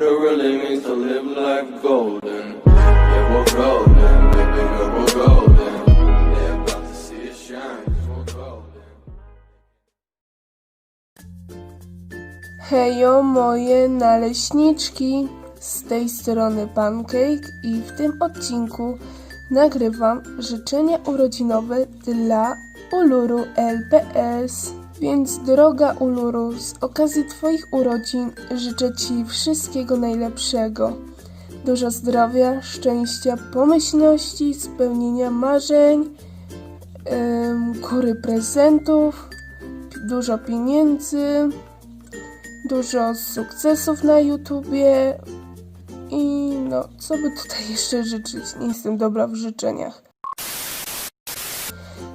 what it means to live life golden. Yeah, we're golden, baby girl, we're golden. They're about to see us shine, 'cause we're golden. Moje naleśniczki! Z tej strony Pancake i w tym odcinku nagrywam życzenia urodzinowe dla Uluru LPS. Więc droga Uluru, z okazji Twoich urodzin życzę Ci wszystkiego najlepszego. Dużo zdrowia, szczęścia, pomyślności, spełnienia marzeń, kury prezentów, dużo pieniędzy, dużo sukcesów na YouTubie i no, co by tutaj jeszcze życzyć? Nie jestem dobra w życzeniach.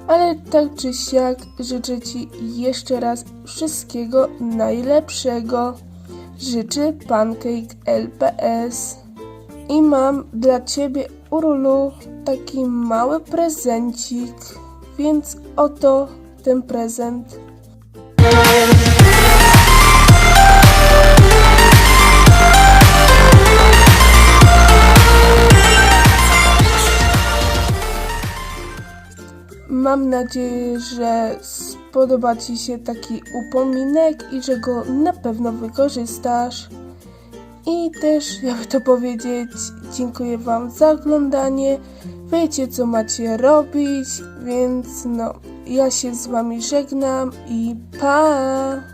Ale tak czy siak życzę Ci jeszcze raz wszystkiego najlepszego. Życzy Pancake LPS. I mam dla Ciebie, Urulu, taki mały prezencik, więc oto ten prezent. Mam nadzieję, że spodoba Ci się taki upominek i że go na pewno wykorzystasz. I też, jakby to powiedzieć, dziękuję Wam za oglądanie. Wiecie, co macie robić, więc no, ja się z Wami żegnam i pa!